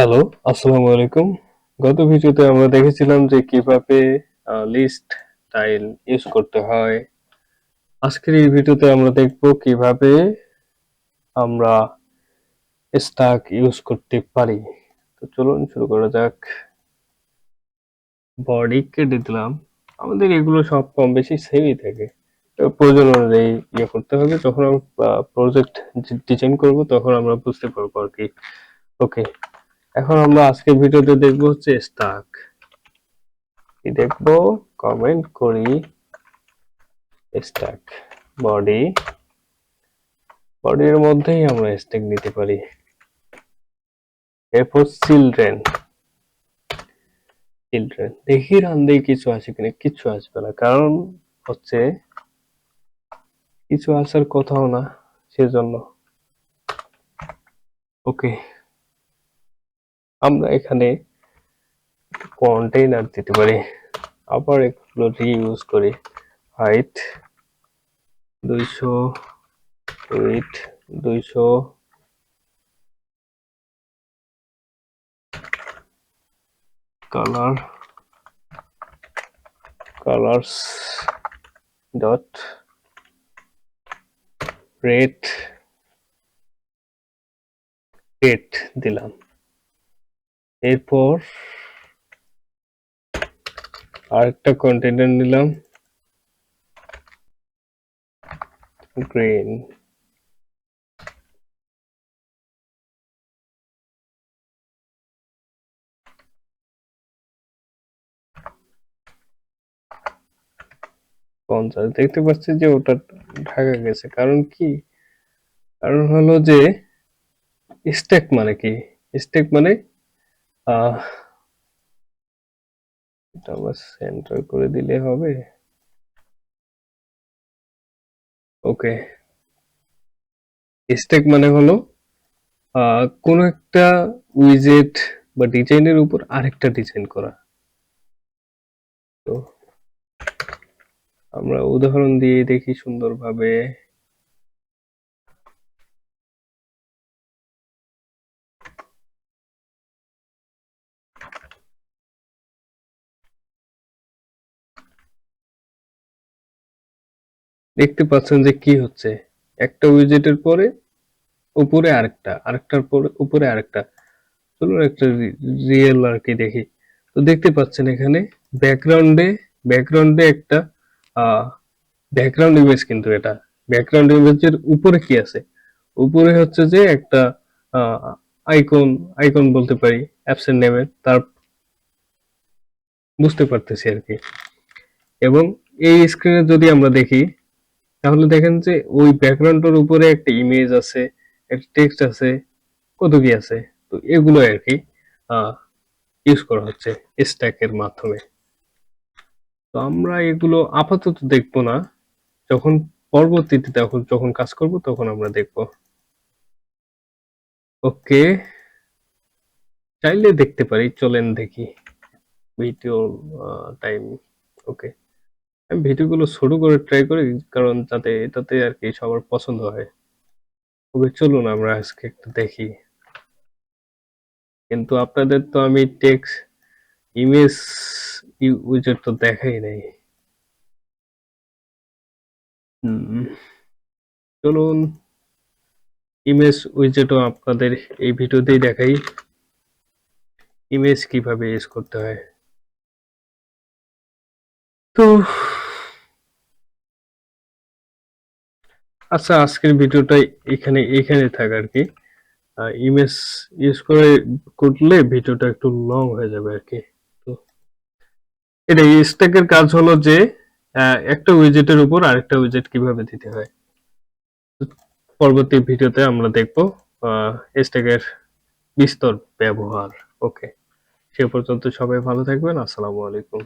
Hello আসসালামু আলাইকুম। গত ভিডিওতে আমরা দেখেছিলাম যে কীভাবে লিস্ট টাইল ইউজ করতে হয়। আজকের এই ভিডিওতে আমরা দেখব কীভাবে আমরা স্টাক ইউজ করতে পারি। তো চলুন শুরু করা যাক। বডি কেটে দিলাম। আমাদের এগুলো সব কম বেশি সেমই থাকে। প্রয়োজন অনুযায়ী ইয়ে করতে হবে। যখন আমরা প্রজেক্ট ডিজাইন করব, তখন আমরা বুঝতে পারব আর কি। ওকে এখন আমরা আজকের ভিডিওতে দেখব হচ্ছে স্টাক কি দেখব? কমেন্ট করি স্টাক বডি বডির মধ্যেই আমরা স্ট্যাক নিতে পারি। এরপর চিলড্রেন চিলড্রেন দেখি রান দিয়ে কিছু আসে কিনা, কিছু আসবে না। কারণ হচ্ছে কিছু আসার কথাও না, সেজন্য। ওকে আমরা এখানে কন্টেইনার দিতে পারি। আবার এগুলো রিইউজ করি। হাইট দুইশো উইথ দুইশো। Colour colours dot rate rate দিলাম। এরপর আরেকটা কন্টেনার নিলাম। গ্রিন পঞ্চাশ। দেখতে পাচ্ছি যে ওটা ঢাকা গেছে। কারণ কি? কারণ হলো যে স্টেক মানে কি? স্টেক মানে এটা আবার সেন্টার করে দিলে হবে। ওকে স্টেক মানে হলো কোনো একটা উইজেট বা ডিজাইনের উপর আরেকটা ডিজাইন করা। তো আমরা উদাহরণ দিয়ে দেখি সুন্দরভাবে। দেখতে পাচ্ছেন যে কি হচ্ছে। একটা উইজেটের পরে উপরে আরেকটা, আরেকটার পরে উপরে আরেকটা। চলুন একটা রিয়েল আর কি দেখি। তো দেখতে পাচ্ছেন এখানে ব্যাকগ্রাউন্ডে ব্যাকগ্রাউন্ডে একটা ব্যাকগ্রাউন্ড ইমেজ কিন্তু এটা। ব্যাকগ্রাউন্ড ইমেজের উপরে কি আছে? উপরে হচ্ছে যে একটা আইকন আইকন বলতে পারি অ্যাপসের নেমের তার বুঝতে পারতেছি আর কি এবং এই স্ক্রিনে যদি আমরা দেখি তাহলে দেখেন যে ওই ব্যাকগ্রাউন্ডের উপরে একটা ইমেজ আছে, একটা টেক্সট আছে, কত কি আছে? তো এগুলো আর কি ইউজ করা হচ্ছে স্ট্যাকের মাধ্যমে। তো আমরা এগুলো আপাতত দেখব না। যখন পরবর্তীতে তখন যখন কাজ করব তখন আমরা দেখব। ওকে। চাইলে দেখতে পারি, চলেন দেখি। ভিডিও টাইম ওকে আমি ভিডিওগুলো ছোট করে ট্রাই করি, কারণ যাতে এটাতে আর কি সবার পছন্দ হয়। ওকে চলুন আমরা আজকে একটু দেখি। কিন্তু আপনাদের তো আমি টেক্সট ইমেজ উইজেট তো দেখাই নাই। চলুন ইমেজ উইজেটও আপনাদের এই ভিডিওতেই দেখাই। ইমেজ কীভাবে ইউজ করতে হয়। তো আচ্ছা আজকের ভিডিওটা এখানে এখানে থাক আর কি। ইমেজ ইউজ করে করলে ভিডিওটা একটু লং হয়ে যাবে আর কি। তো এটা স্ট্যাকের কাজ হলো যে একটা উইজেটের উপর আরেকটা উইজেট কীভাবে দিতে হয়। পরবর্তী ভিডিওতে আমরা দেখব স্ট্যাকের বিস্তর ব্যবহার। ওকে সে পর্যন্ত সবাই ভালো থাকবেন। আসসালামু আলাইকুম।